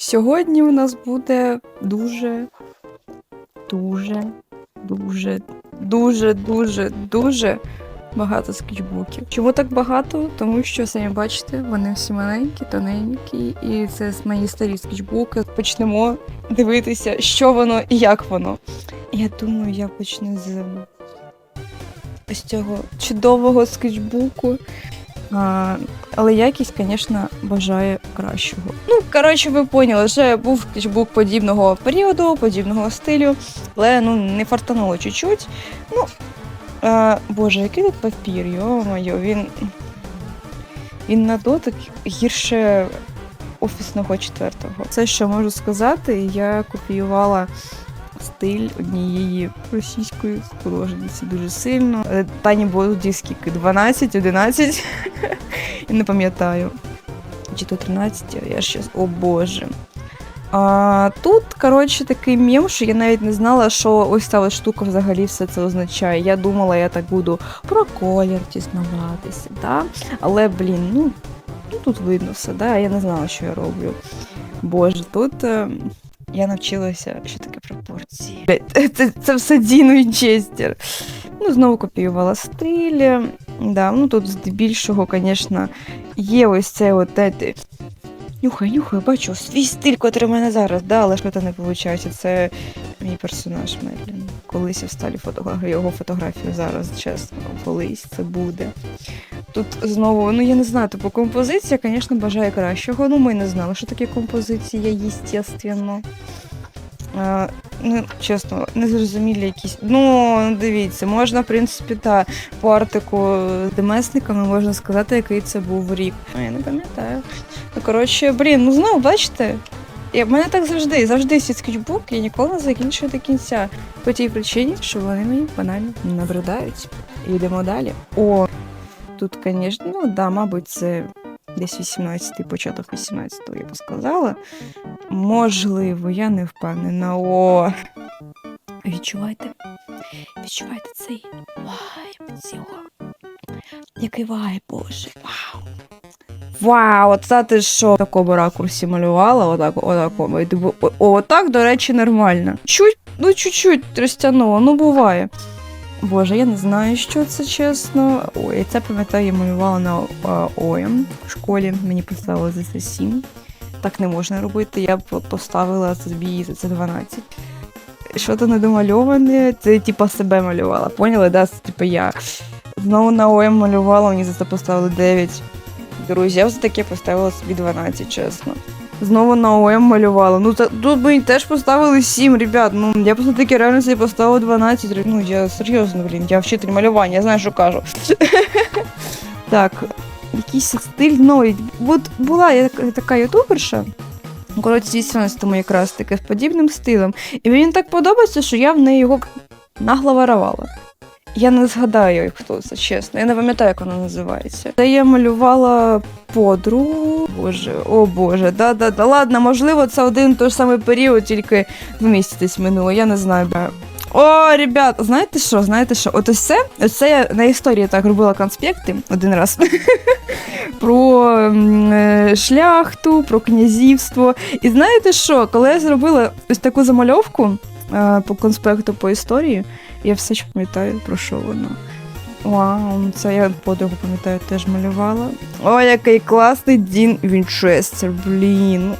Сьогодні у нас буде дуже, дуже, дуже, дуже, дуже, дуже багато скетчбуків. Чому так багато? Тому що самі бачите, вони всі маленькі, тоненькі, і це мої старі скетчбуки. Почнемо дивитися, що воно і як воно. Я думаю, я почну з ось цього чудового скетчбуку. А, але якість, звісно, бажає кращого. Ну, коротше, ви поняли, вже був скетчбук подібного періоду, подібного стилю, але ну, не фартануло чуть-чуть. Ну, а, боже, який тут папір, йо-моє, він, він на дотик гірше офісного четвертого. Це що можу сказати, я копіювала стиль однієї російської художниці дуже сильно. Е, Тані було тоді скільки? 12, 11? Я не пам'ятаю. Чи то 13, я щас. О Боже. А, тут, коротше, такий мем, що я навіть не знала, що ось ця ось штука взагалі все це означає. Я думала, я так буду про колір дізнаватися, да? але, блін, ну, ну тут видно все, да? я не знала, що я роблю. Боже, тут е, я навчилася, що таке пропорції. Це, це все Дін Вінчестер. Ну, знову копіювала стиль. Да, ну тут здебільшого, звісно, є ось це от знаєте, Нюхай, нюхай, бачу свій стиль, котрий в мене зараз, да, але що то не виходить. Це мій персонаж Мерлін. Колись я вставлю фотографію, його фотографію зараз, чесно, колись це буде. Тут знову, ну я не знаю, типу композиція, звісно, бажає кращого. Ну, ми не знали, що таке композиція, естественно. А, ну, чесно, незрозумілі якісь. Ну, дивіться, можна, в принципі, та по артику з демесниками можна сказати, який це був рік. Ну, я не пам'ятаю. Ну, коротше, блін, ну знову бачите. Я, в мене так завжди, завжди всі скетчбуки, я ніколи не закінчую до кінця. По тій причині, що вони мені банально набридають. І йдемо далі. О, тут, звісно, ну да, мабуть, це десь 18-й, початок 18-го, я б сказала. Можливо, я не впевнена. О. Відчувайте. Відчувайте цей вайб цього. Який вайб, боже. Вау. Вау, оце ти що? В такому ракурсі малювала, отак, отакому. І думаю, о, о, так, до речі, нормально. Чуть, ну чуть-чуть розтягнуло, ну буває. Боже, я не знаю, що це чесно. Ой, це пам'ятаю, я малювала на ОМ в школі. Мені поставили за це 7. Так не можна робити. Я поставила собі за це 12. Що то недомальоване, це типа себе малювала. Поняли, да? Це, Типа я. Знову на ОМ малювала, мені за це поставили 9. Друзі, я за таке поставила собі 12, чесно. Знову на ОМ малювала. Ну, та, тут мені теж поставили 7, ребят. Ну, я просто таке реально собі поставила 12. Ну, я серйозно, блін, я вчитель малювання, я знаю, що кажу. так, якийсь стиль новий. От була я така- ютуберша. У році 18-му якраз таки з подібним стилем. І мені так подобається, що я в неї його нагло воровала. Я не згадаю, хто це, чесно. Я не пам'ятаю, як вона називається. Це я малювала подругу. Боже, о Боже, да-да-да. Ладно, можливо, це один той самий період, тільки два місяці минуло, я не знаю. О, ребят, знаєте що? Знаєте що? От ось це, ось це я на історії так робила конспекти один раз. про е, шляхту, про князівство. І знаєте що? Коли я зробила ось таку замальовку е, по конспекту по історії, я все ще пам'ятаю, про що воно. Вау, це я подругу пам'ятаю, теж малювала. О, який класний Дін Вінчестер, блін.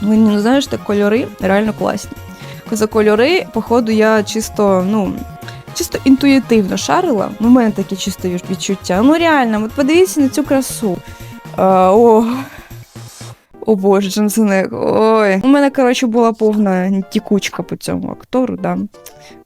Ну, ну знаєш, так кольори реально класні. За кольори, походу, я чисто, ну, чисто інтуїтивно шарила. Ну, в мене такі чисто відчуття. Ну, реально, от подивіться на цю красу. А, о, о Боже, Джонсонек. Ой. У мене, коротше, була повна тікучка по цьому актору, да.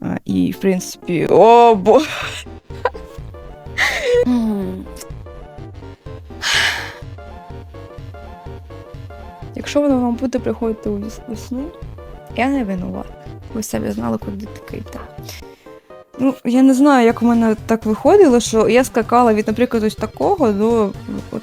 А, і, в принципі, о, бо. Якщо воно вам буде приходити у віс- у сни, я не винувата. Ви самі знали, куди таки йти. Ну, я не знаю, як у мене так виходило, що я скакала від, наприклад, ось такого до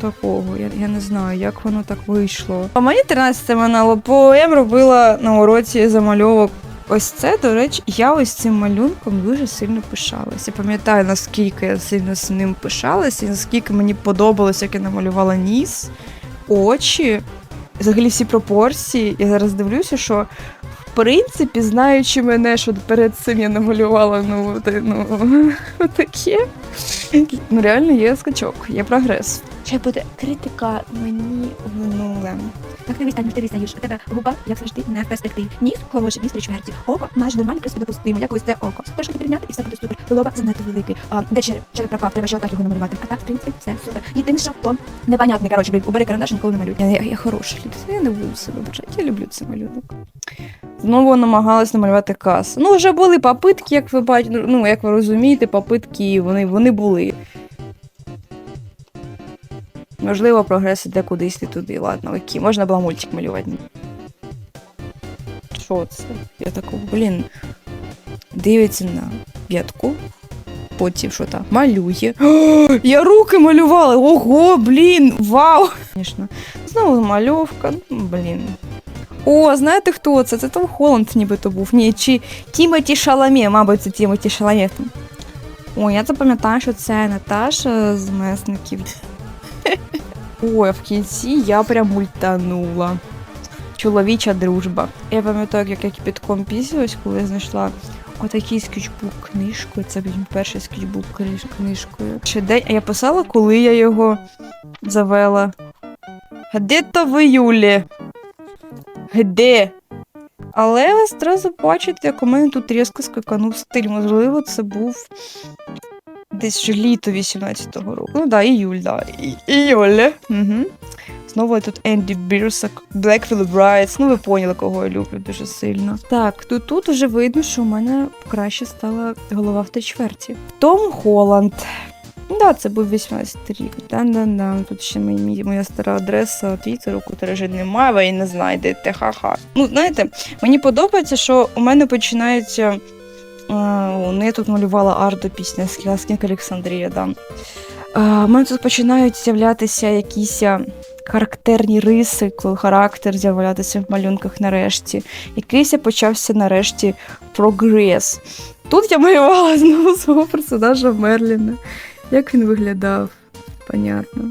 такого. Я, я не знаю, як воно так вийшло. А мені 13 минало, бо я робила на уроці замальовок. Ось це, до речі, я ось цим малюнком дуже сильно пишалася. Я пам'ятаю, наскільки я сильно з ним пишалася, і наскільки мені подобалося, як я намалювала ніс, очі. взагалі всі пропорції. Я зараз дивлюся, що в принципі, знаючи мене, що перед цим я намалювала, ну, ну таке. Ну, реально є скачок, є прогрес. Ще буде критика мені в минуле. Так дивись, Таню, ти визнаєш. У тебе губа, як завжди, не в перспективі. Ніс хороший, ніс три чверті. Око майже нормально, просто допустимо. Як ось це око. Трошки підрівняти і все буде супер. Лоба занадто великий. А, де череп? Череп пропав, треба ще отак його намалювати. А так, в принципі, все супер. Єдине, що то непонятне, коротше, блін, убери карандаш, ніколи не малюй. Я, я, я хороша людина, я не буду себе вважати, я люблю цей малюнок. Знову намагалась намалювати касу. Ну, вже були попитки, як ви бачите, ну, як ви розумієте, попитки вони, вони були. Можливо, прогрес іде кудись не туди. Ладно, окей, можна було мультик малювати. Що це? Я такого, блін. Дивиться на п'ятку. Потім що там? Малює. О, я руки малювала! Ого, блін! Вау! Звісно. Знову мальовка. Блін. О, знаєте хто це? Це Том Холланд нібито був. Ні, чи Тімоті Шаламє, мабуть, це Тімоті Шаламє. О, я запам'ятаю, що це Наташа з месників. Ой, в кінці я прям мультанула. Чоловіча дружба. Я пам'ятаю, як я кипятком пісялась, коли знайшла отакий скетчбук книжкою. Це блін, перший скетчбук книж- книжкою. Ще день, а я писала, коли я його завела. Где-то в іюлі. Где? Але ви одразу бачите, як у мене тут різко скаканув стиль. Можливо, це був десь літо 18-го року. Ну да, іюль, да. І- Іюль. Угу. Знову тут Енді Бірсак, Black Phillip Brides. Ну, ви поняли, кого я люблю дуже сильно. Так, тут, тут вже видно, що у мене краще стала голова в три чверті. Том Холланд. Да, це був 18 рік. Да-да-да. Тут ще мій, моя стара адреса твіттеру, котра вже немає, ви її не знайдете. Ха-ха. Ну, знаєте, мені подобається, що у мене починається. Е, Ну, я тут малювала арду пісня Скінка Олександрія, да. Е, У мене тут починають з'являтися якісь е, характерні риси, коли характер з'являтися в малюнках нарешті. Якийсь почався нарешті прогрес. Тут я малювала знову свого персонажа Мерліна. Як він виглядав? Понятно.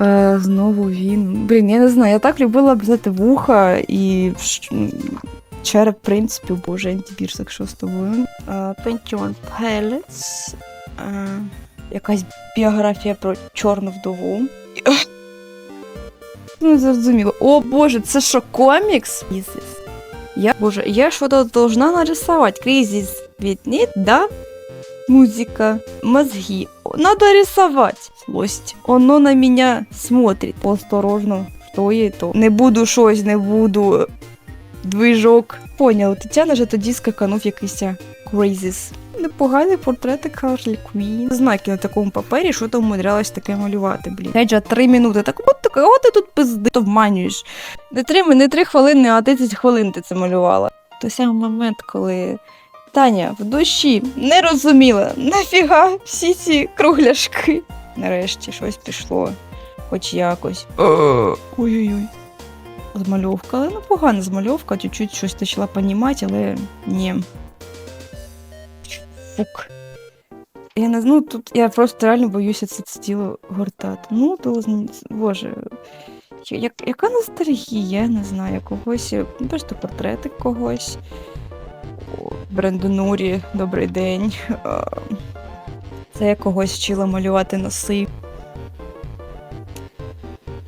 Е, знову він. Блін, я не знаю, я так любила б взяти вуха і череп, в принципі, боже, антибірсак, що з тобою. Е, Pentium Pellets. Е, якась біографія про чорну вдову. Ну, зрозуміло. О боже, це що, комікс? Кризис. Я, боже, я что-то должна нарисовать. Кризис ведь нет, да? Музыка, мозги. Надо рисовать. Злость. Оно на меня смотрит. Осторожно, що є то. Не буду щось, не буду. Движок. Поняла, Тетяна же тоді скаканув якийсь кризис. Непоганий портрети Харлі Квін. Знаки на такому папері, що там умудрялась таке малювати, блін. Геджа, три минути. Так от так, от ти тут пизди, то вманюєш. Не три, не три хвилини, а 30 хвилин ти це малювала. Той самий момент, коли Таня в душі не розуміла, нафіга всі ці кругляшки. Нарешті щось пішло, хоч якось. Ой-ой-ой. Змальовка, але ну погана змальовка, чуть-чуть щось почала понімати, але ні. Фук. Я не ну тут я просто реально боюся це тіло гортати. Ну, то боже. Я- яка ностальгія, я не знаю, когось, ну, просто портретик когось. Брендонурі, добрий день. Це я когось вчила малювати носи.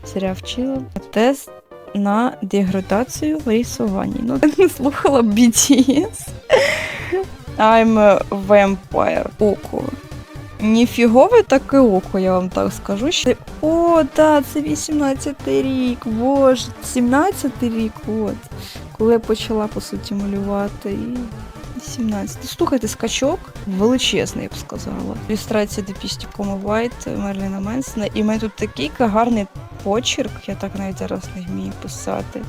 Серія вчила. Тест на деградацію в рисуванні. Ну, я не слухала BTS. I'm vampire. Око. Ніфігове таке око, я вам так скажу. О, да, це 18-й рік, боже, 17-й рік, от. Коли я почала, по суті, малювати. І 17. Слухайте, скачок величезний, я б сказала. Ілюстрація до пісні Кома Вайт Мерліна Менсона. І в мене тут такий гарний почерк, я так навіть зараз не вмію писати.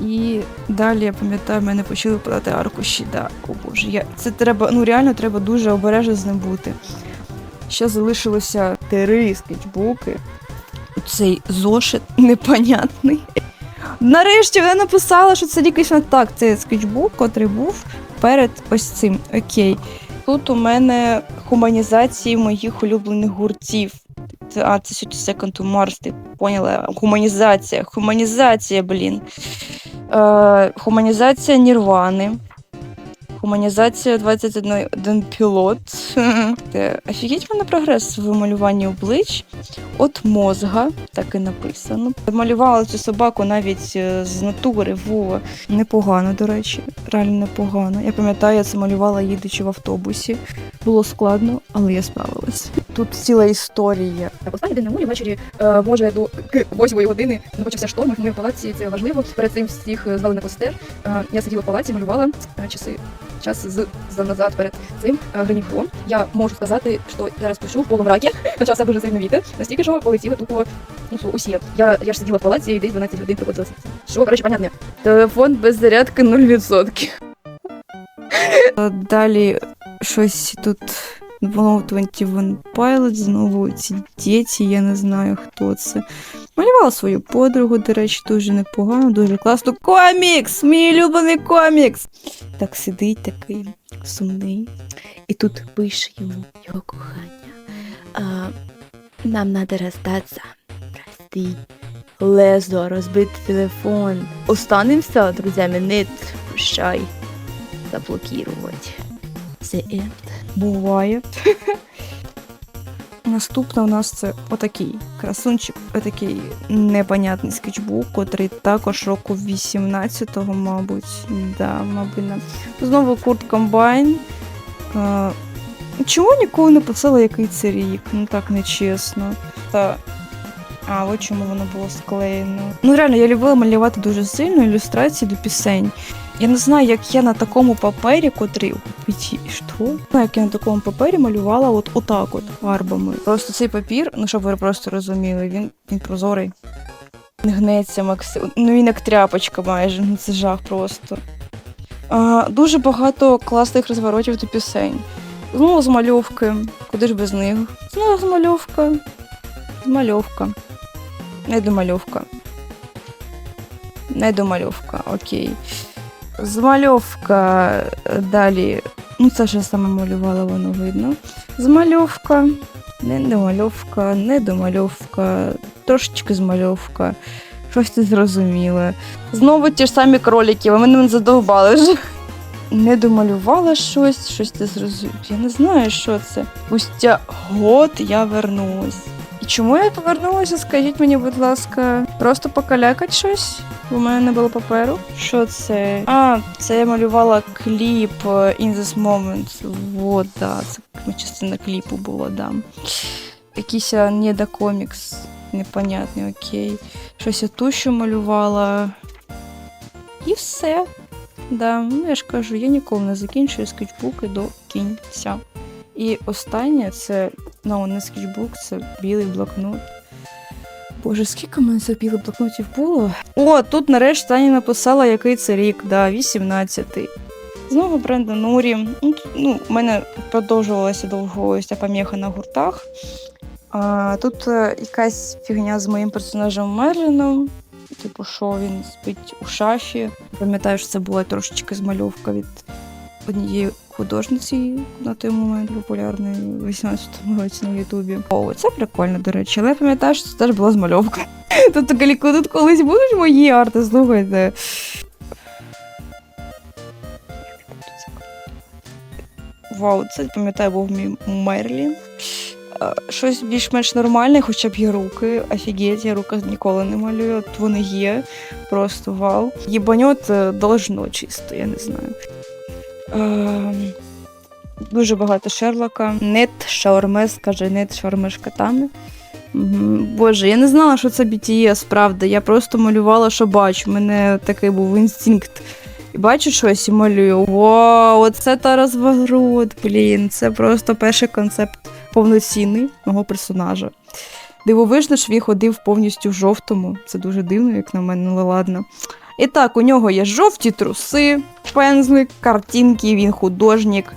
І далі я пам'ятаю, мене почали подати аркуші. Да, о боже, я це треба, ну реально треба дуже обережно з ним бути. Ще залишилося три скетчбуки. Цей зошит непонятний. Нарешті вона написала, що це якийсь не так. Це скетчбук, котрий був перед ось цим. Окей. Тут у мене хуманізації моїх улюблених гуртів. А, це 30 Second Mars, ти поняла? Гуманізація. Гуманізація, блін. Е, гуманізація Нірвани. Гуманізація 21 один пілот. В мене прогрес в малюванні облич. От мозга, так і написано. Малювала цю собаку навіть е, з натури Вова. Непогано, до речі, реально непогано. Я пам'ятаю, я це малювала їдучи в автобусі. Було складно, але я справилась. Тут ціла історія. Останній день на морі ввечері е, може до восьмої години ну, почався шторм. Ми в палаці це важливо. Перед цим всіх звали на костер. Е, я сиділа в палаці, малювала е, часи. Час з, з назад перед цим е. Я можу сказати, що зараз пишу в полумракі, хоча все дуже сильно вітер. Настільки що полетіли тупо ну, усі. Я, я ж сиділа в палаці і десь 12 годин проводилася. Що, коротше, понятне. Телефон без зарядки 0%. Е, Далі щось тут знову 21 Pilot, знову ці діти, я не знаю, хто це. Малювала свою подругу, до речі, дуже непогано, дуже класно. Комікс! Мій улюблений комікс! Так сидить такий сумний. І тут пише йому його кохання. А, нам надо розстатися. Прости. Лезо, розбитий телефон. Останемся, друзями, нет, прощай. Заблокувати. Це end. Буває. Наступна у нас це отакий красунчик, отакий непонятний скетчбук, котрий також року 18-го, мабуть. Да, мабуть, не. Знову Курт Комбайн. Е, чому ніколи не писала, який це рік? Ну так нечесно. Та а, от чому воно було склеєно. Ну реально, я любила малювати дуже сильно ілюстрації до пісень. Я не знаю, як я на такому папері, котрий що? Як я на такому папері малювала от отак от фарбами. Просто цей папір, ну щоб ви просто розуміли, він, він прозорий. Не гнеться максим. Ну він як тряпочка майже. Ну це жах просто. А, дуже багато класних розворотів до пісень. Знову змальовки. Куди ж без них? Знову змальовка. Змальовка. Недомальовка. Недомальовка, окей. Змальовка е, далі. Ну, це я саме малювала, воно видно. Змальовка, недомальовка, недомальовка, трошечки змальовка. Щось ти зрозуміле. Знову ті ж самі кролики, ви мене задовбали вже. Не домалювала щось, щось ти зрозумів. Я не знаю, що це. Спустя год я вернулась. І чому я повернулася? Скажіть мені, будь ласка, просто покалякать щось? У мене не було паперу. Що це? А, це я малювала кліп е, In This Moment. Вот, да, це частина кліпу була, да. Якийсь е, недокомікс, непонятний, окей. Щось я тушу малювала. І все. Да, ну я ж кажу, я ніколи не закінчую скетчбуки до кінця. І останнє це ну, не скетчбук, це білий блокнот. Боже, скільки в мене цих білих блокнотів було? О, тут нарешті Таня написала, який це рік, да, 18-й. Знову Бренда Нурі. Ну, тут, ну, у мене продовжувалася довго ось ця поміха на гуртах. А, тут е, якась фігня з моїм персонажем Мерліном. Типу, що він спить у шафі. Пам'ятаю, що це була трошечки змальовка від однієї художниці на той момент популярної в 18-му році на Ютубі. О, це прикольно, до речі, але я пам'ятаю, що це теж була змальовка. Тобто, тут колись будуть мої арти, слухайте. Вау, це пам'ятаю, був мій Мерлін. Щось більш-менш нормальне, хоча б є руки. Офігеть, я руки ніколи не малюю. От вони є. Просто вау. Єбаньот е, должно чисто, я не знаю. Ем, Дуже багато Шерлока. Нет шаурме, скаже, нет шаурме котами. Боже, я не знала, що це BTS, правда. Я просто малювала, що бачу. У мене такий був інстинкт. І бачу щось і малюю. Вау, оце та розворот, блін. Це просто перший концепт повноцінний мого персонажа. Дивовижно, що він ходив повністю в жовтому. Це дуже дивно, як на мене, але ладно. І так, у нього є жовті труси, пензлик, картинки, він художник,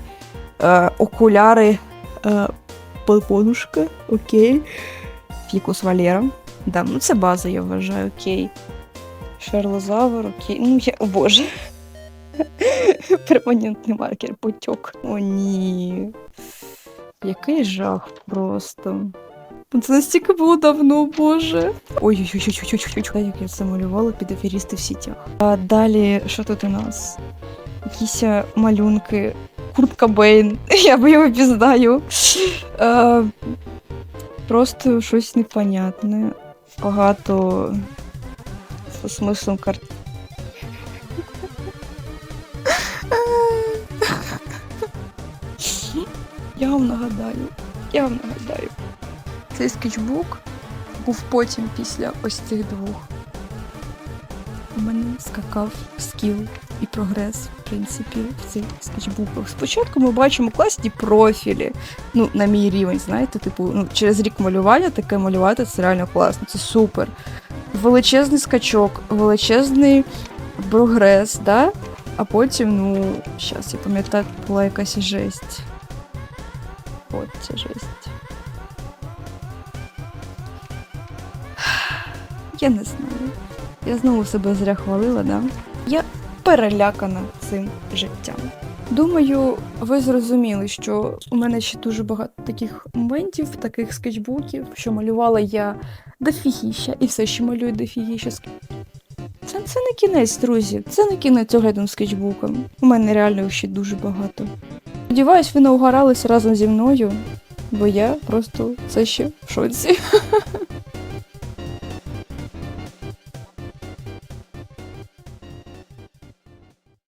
е, окуляри, е, подушка, окей. Фікус Валера. Да, ну це база, я вважаю, окей. Шерлозавр, окей. Ну, я. О боже. Перманентний маркер потік. О, ні. Який жах просто. Це настільки було давно, боже. Ой-ой-ой, як я це малювала під аферісти в сітях. А далі, що тут у нас? Якісь е, малюнки. Курт Кобейн, я би його пізнаю. Е, просто щось непонятне. Багато зі смислом карт. Я вам нагадаю, я вам нагадаю. Цей скетчбук був потім після ось цих двох. У мене скакав скіл і прогрес, в принципі, в цих скетчбуках. Спочатку ми бачимо класні профілі. Ну, на мій рівень, знаєте, типу, ну, через рік малювання таке малювати це реально класно, це супер. Величезний скачок, величезний прогрес, да? а потім, ну, зараз я пам'ятаю, була якась жесть. Я не знаю. Я знову себе зря хвалила, да? Я перелякана цим життям. Думаю, ви зрозуміли, що у мене ще дуже багато таких моментів, таких скетчбуків, що малювала я дофігіща, і все ще малюю дофігіща. Це, це не кінець, друзі. Це не кінець оглядом скетчбуком. У мене реально ще дуже багато. Сподіваюсь, ви не разом зі мною, бо я просто це ще в шоці.